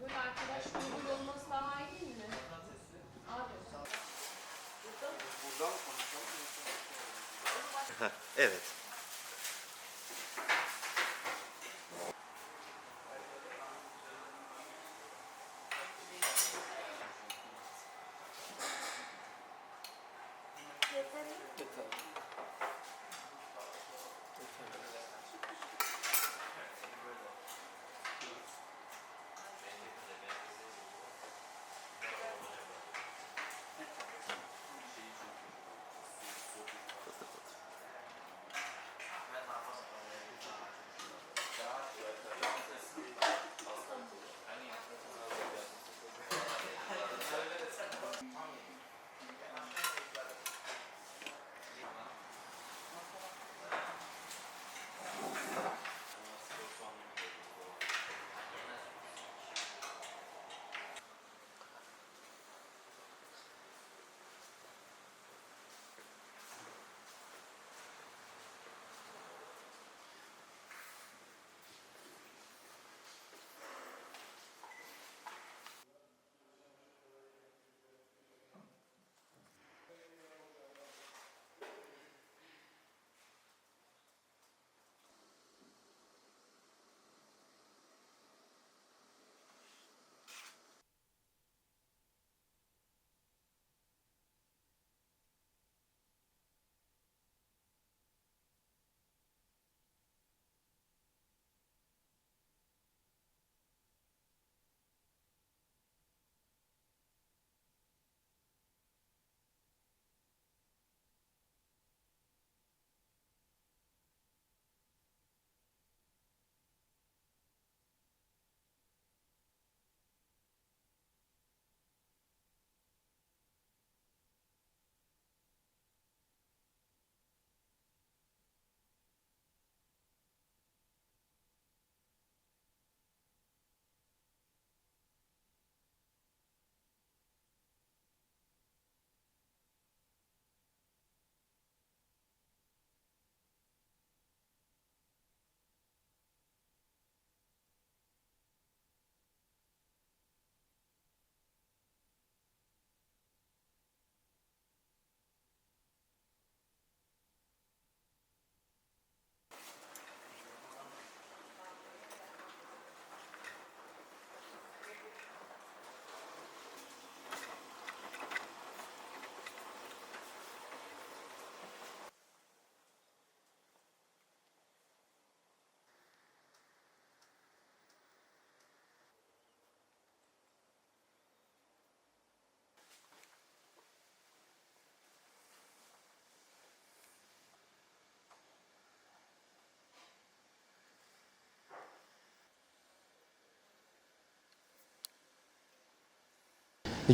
Böyle arkadaş grubu olması daha iyi değil mi? Abi. Evet. 됐다.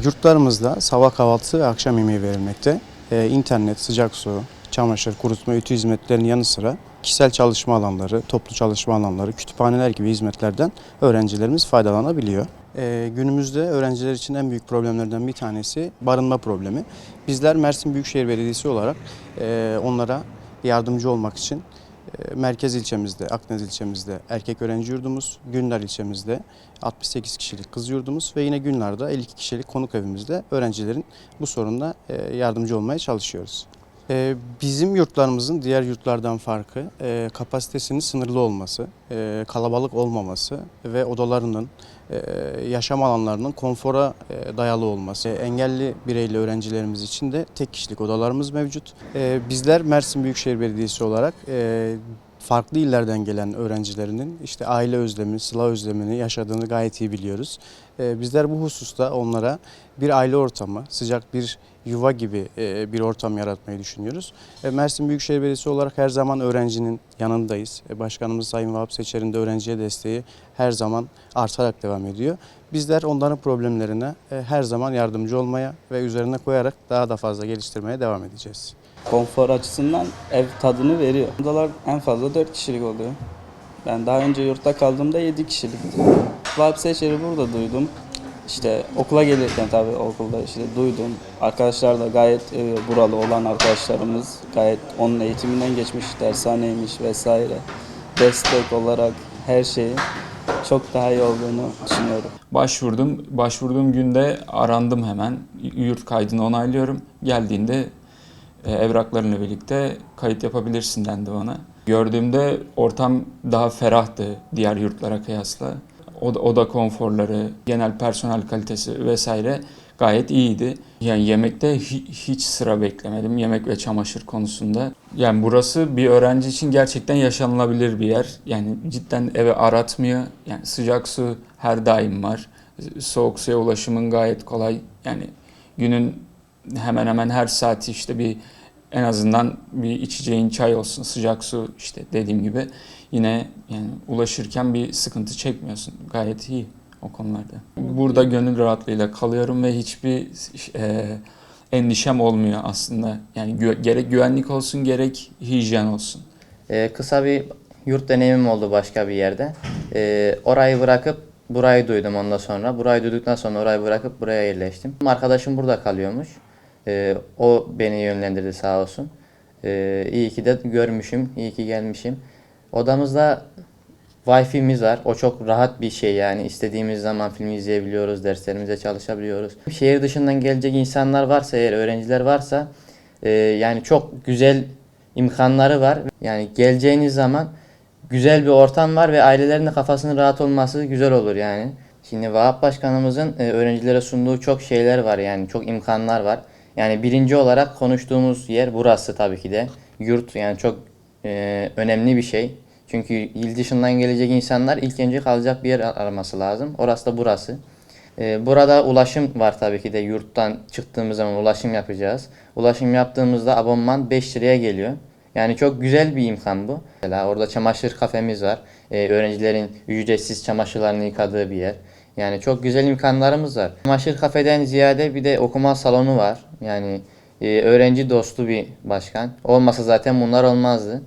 Yurtlarımızda sabah kahvaltısı ve akşam yemeği verilmekte. Ee, internet, sıcak su, çamaşır, kurutma, ütü hizmetlerinin yanı sıra kişisel çalışma alanları, toplu çalışma alanları, kütüphaneler gibi hizmetlerden öğrencilerimiz faydalanabiliyor. Ee, günümüzde öğrenciler için en büyük problemlerden bir tanesi barınma problemi. Bizler Mersin Büyükşehir Belediyesi olarak e, onlara yardımcı olmak için e, merkez ilçemizde, Akdeniz ilçemizde erkek öğrenci yurdumuz, Günler ilçemizde 68 kişilik kız yurdumuz ve yine Günler'de 52 kişilik konuk evimizde öğrencilerin bu sorunla e, yardımcı olmaya çalışıyoruz. E, Bizim yurtlarımızın diğer yurtlardan farkı e, kapasitesinin sınırlı olması, e, kalabalık olmaması ve odalarının, e, yaşam alanlarının konfora dayalı olması. Engelli bireyli öğrencilerimiz için de tek kişilik odalarımız mevcut. Bizler Mersin Büyükşehir Belediyesi olarak farklı illerden gelen öğrencilerinin işte aile özlemi, sıla özlemini yaşadığını gayet iyi biliyoruz. Ee, Bizler bu hususta onlara bir aile ortamı, sıcak bir yuva gibi e, bir ortam yaratmayı düşünüyoruz. Mersin Büyükşehir Belediyesi olarak her zaman öğrencinin yanındayız. E, Başkanımız Sayın Vahap Seçer'in de öğrenciye desteği her zaman artarak devam ediyor. Bizler onların problemlerine e, her zaman yardımcı olmaya ve üzerine koyarak daha da fazla geliştirmeye devam edeceğiz. Konfor açısından ev tadını veriyor. Odalar en fazla 4 kişilik oluyor. Ben daha önce yurtta kaldığımda 7 kişilikti. Vahap Seçer'i burada duydum. İşte okula gelirken tabii okulda işte duydum. Arkadaşlar da gayet e, buralı olan arkadaşlarımız gayet onun eğitiminden geçmiş, dershaneymiş vesaire. Destek olarak her şeyi çok daha iyi olduğunu düşünüyorum. Başvurdum. Başvurduğum günde arandım hemen. Yurt kaydını onaylıyorum. Geldiğinde e, evraklarıyla birlikte kayıt yapabilirsin dendi bana. Gördüğümde ortam daha ferahtı diğer yurtlara kıyasla. Oda, oda konforları, genel personel kalitesi vesaire gayet iyiydi. Yani yemekte hi- hiç sıra beklemedim yemek ve çamaşır konusunda. Yani burası bir öğrenci için gerçekten yaşanılabilir bir yer. Yani cidden eve aratmıyor. Yani sıcak su her daim var. Soğuk suya ulaşımın gayet kolay. Yani günün hemen hemen her saati işte bir en azından bir içeceğin çay olsun, sıcak su işte dediğim gibi yine yani ulaşırken bir sıkıntı çekmiyorsun. Gayet iyi o konularda. Burada gönül rahatlığıyla kalıyorum ve hiçbir e, endişem olmuyor aslında. Yani gü- gerek güvenlik olsun gerek hijyen olsun. Ee, kısa bir yurt deneyimim oldu başka bir yerde. Ee, orayı bırakıp burayı duydum ondan sonra. Burayı duyduktan sonra orayı bırakıp buraya yerleştim. Arkadaşım burada kalıyormuş. Ee, o beni yönlendirdi sağ olsun. Ee, iyi ki de görmüşüm, iyi ki gelmişim. Odamızda Wi-Fi'miz var. O çok rahat bir şey yani. İstediğimiz zaman film izleyebiliyoruz, derslerimize çalışabiliyoruz. Şehir dışından gelecek insanlar varsa eğer öğrenciler varsa e, yani çok güzel imkanları var. Yani geleceğiniz zaman güzel bir ortam var ve ailelerin de kafasının rahat olması güzel olur yani. Şimdi Vahap Başkanımızın e, öğrencilere sunduğu çok şeyler var yani çok imkanlar var. Yani birinci olarak konuştuğumuz yer burası tabii ki de. Yurt yani çok e, önemli bir şey. Çünkü il dışından gelecek insanlar ilk önce kalacak bir yer araması lazım. Orası da burası. Ee, Burada ulaşım var tabii ki de yurttan çıktığımız zaman ulaşım yapacağız. Ulaşım yaptığımızda abonman 5 liraya geliyor. Yani çok güzel bir imkan bu. Mesela orada çamaşır kafemiz var. Ee, öğrencilerin ücretsiz çamaşırlarını yıkadığı bir yer. Yani çok güzel imkanlarımız var. Çamaşır kafeden ziyade bir de okuma salonu var. Yani e, öğrenci dostu bir başkan. Olmasa zaten bunlar olmazdı.